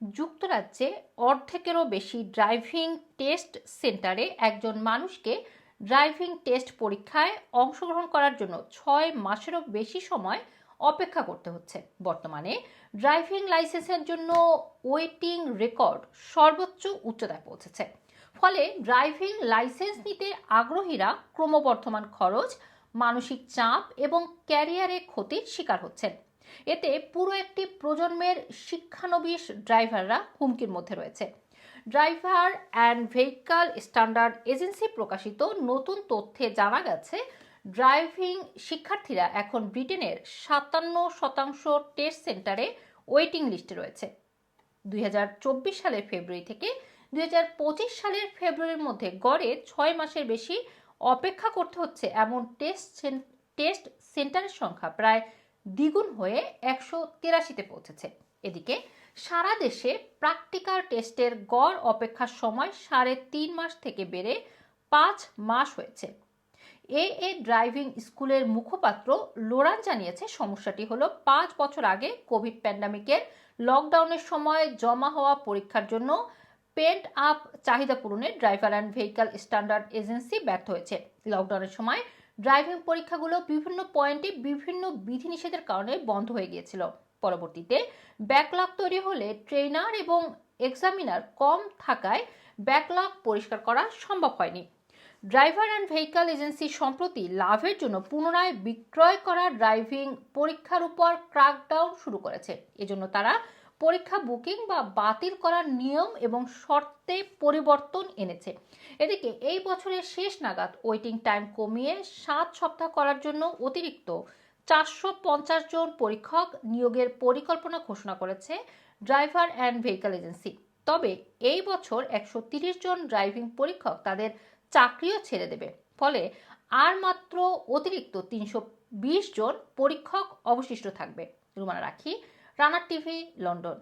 যুক্তরাজ্যে অর্ধেকেরও বেশি driving test সেন্টারে একজন মানুষকে ড্রাইভিং টেস্ট পরীক্ষায় অংশগ্রহণ করার জন্য ছয় মাসেরও বেশি সময় অপেক্ষা করতে হচ্ছে। বর্তমানে ড্রাইভিং লাইসেন্সের জন্য ওয়েটিং রেকর্ড সর্বোচ্চ উচ্চতায় পৌঁছেছে। ফলে ড্রাইভিং লাইসেন্স নিতে আগ্রহীরা ক্রমবর্ধমান খরচ, মানসিক চাপ এবং ক্যারিয়ারে ক্ষতির শিকার হচ্ছেন। এতে পুরো একটি প্রজন্মের শিক্ষানবিশ ড্রাইভাররা হুমকির মধ্যে রয়েছে। Driver and vehicle standard agency প্রকাশিত নতুন তথ্যে জানা গেছে, ড্রাইভিং শিক্ষার্থীরা এখন ব্রিটেনের সাতান্ন শতাংশ টেস্ট সেন্টারে ওয়েটিং লিস্টে রয়েছে। দুই হাজার চব্বিশ সালের ফেব্রুয়ারি থেকে দুই হাজার পঁচিশ সালের ফেব্রুয়ারির মধ্যে গড়ে ছয় মাসের বেশি অপেক্ষা করতে হচ্ছে এমন টেস্ট টেস্ট সেন্টারের সংখ্যা। প্রায় দ্বিগুণ হয়ে একশো তিরাশিতে পৌঁছেছে। এদিকে সারা দেশে প্র্যাকটিক্যাল টেস্টের গড় অপেক্ষার সময় সাড়ে তিন মাস থেকে বেড়ে পাঁচ মাস হয়েছে। এ এ ড্রাইভিং স্কুলের মুখপাত্র লোরান জানিয়েছে, সমস্যাটি হলো পাঁচ বছর আগে কোভিড প্যান্ডামিকের লকডাউনের সময় জমা হওয়া পরীক্ষার জন্য পেন্ট আপ চাহিদা পূরণে driver and vehicle standard agency ব্যর্থ হয়েছে। লকডাউনের সময় ড্রাইভিং পরীক্ষাগুলো বিভিন্ন পয়েন্টে বিভিন্ন বিধিনিষেধের কারণে বন্ধ হয়ে গিয়েছিল। পরবর্তীতে ব্যাকলগ তৈরি হলে ট্রেনার এবং এক্সামিনার কম থাকায় ব্যাকলগ পরিষ্কার করা সম্ভব হয়নি। ড্রাইভার অ্যান্ড ভেহিক্যাল এজেন্সি সম্প্রতি লাভের জন্য পুনরায় বিক্রয় করা ড্রাইভিং পরীক্ষার উপর ক্র্যাকডাউন শুরু করেছে। এজন্য তারা পরীক্ষা বুকিং বা বাতিল করার নিয়ম এবং শর্তে পরিবর্তন এনেছে। এদিকে এই বছরের শেষ নাগাদ ওয়েটিং টাইম কমিয়ে সাত সপ্তাহ করার জন্য অতিরিক্ত চারশো পঞ্চাশ জন পরীক্ষক নিয়োগের পরিকল্পনা ঘোষণা করেছে ড্রাইভার অ্যান্ড ভেহিক্যাল এজেন্সি। তবে এই বছর একশো তিরিশ জন ড্রাইভিং পরীক্ষক তাদের চাকরিও ছেড়ে দেবে। ফলে আর মাত্র অতিরিক্ত তিনশো বিশ জন পরীক্ষক অবশিষ্ট থাকবে। রুমানা রাখি রানার টিভি লন্ডন।